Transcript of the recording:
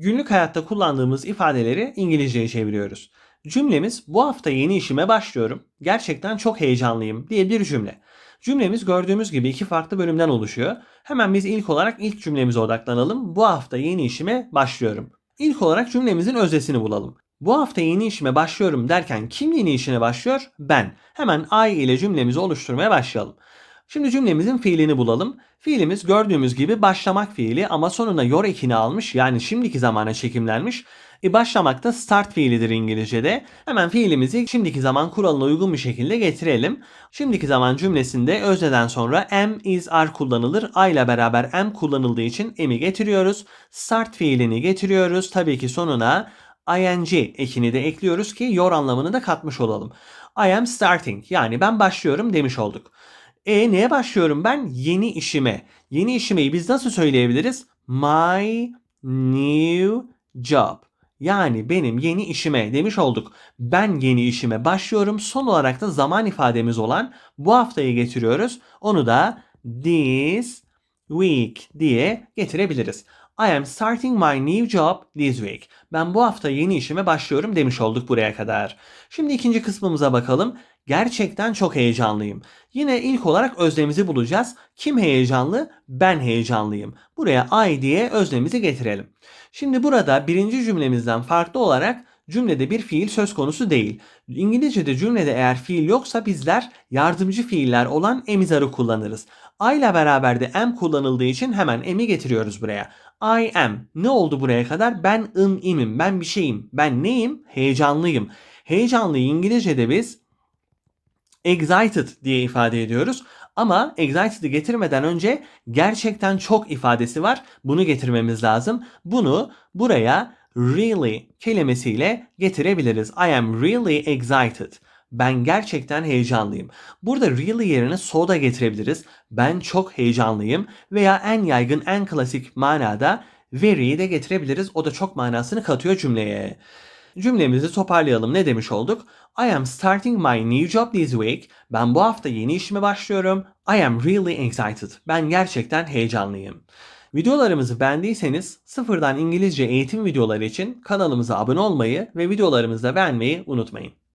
Günlük hayatta kullandığımız ifadeleri İngilizceye çeviriyoruz. Cümlemiz bu hafta yeni işime başlıyorum. Gerçekten çok heyecanlıyım diye bir cümle. Cümlemiz gördüğümüz gibi iki farklı bölümden oluşuyor. Hemen biz ilk olarak ilk cümlemize odaklanalım. Bu hafta yeni işime başlıyorum. İlk olarak cümlemizin özdesini bulalım. Bu hafta yeni işime başlıyorum derken kim yeni işine başlıyor? Ben. Hemen I ile cümlemizi oluşturmaya başlayalım. Şimdi cümlemizin fiilini bulalım. Fiilimiz gördüğümüz gibi başlamak fiili ama sonuna yor ekini almış yani şimdiki zamana çekimlenmiş. E başlamak da start fiilidir İngilizce'de. Hemen fiilimizi şimdiki zaman kuralına uygun bir şekilde getirelim. Şimdiki zaman cümlesinde özneden sonra am, is, are kullanılır. I ile beraber am kullanıldığı için am'i getiriyoruz. Start fiilini getiriyoruz. Tabii ki sonuna ing ekini de ekliyoruz ki yor anlamını da katmış olalım. I am starting yani ben başlıyorum demiş olduk. E neye başlıyorum ben? Yeni işime. Yeni işimeyi biz nasıl söyleyebiliriz? My new job. Yani benim yeni işime demiş olduk. Ben yeni işime başlıyorum. Son olarak da zaman ifademiz olan bu haftayı getiriyoruz. Onu da this week diye getirebiliriz. I am starting my new job this week. Ben bu hafta yeni işime başlıyorum demiş olduk buraya kadar. Şimdi ikinci kısmımıza bakalım. Gerçekten çok heyecanlıyım. Yine ilk olarak öznemizi bulacağız. Kim heyecanlı? Ben heyecanlıyım. Buraya I diye öznemizi getirelim. Şimdi burada birinci cümlemizden farklı olarak cümlede bir fiil söz konusu değil. İngilizce'de cümlede eğer fiil yoksa bizler yardımcı fiiller olan emizarı kullanırız. I ile beraber de am kullanıldığı için hemen am'i getiriyoruz buraya. I am. Ne oldu buraya kadar? Ben ım imim. Ben bir şeyim. Ben neyim? Heyecanlıyım. Heyecanlıyı İngilizce'de biz excited diye ifade ediyoruz. Ama excited'ı getirmeden önce gerçekten çok ifadesi var. Bunu getirmemiz lazım. Bunu buraya really kelimesiyle getirebiliriz. I am really excited. Ben gerçekten heyecanlıyım. Burada really yerine so da getirebiliriz. Ben çok heyecanlıyım veya en yaygın en klasik manada very'yi de getirebiliriz. O da çok manasını katıyor cümleye. Cümlemizi toparlayalım. Ne demiş olduk? I am starting my new job this week. Ben bu hafta yeni işime başlıyorum. I am really excited. Ben gerçekten heyecanlıyım. Videolarımızı beğendiyseniz sıfırdan İngilizce eğitim videoları için kanalımıza abone olmayı ve videolarımızı da beğenmeyi unutmayın.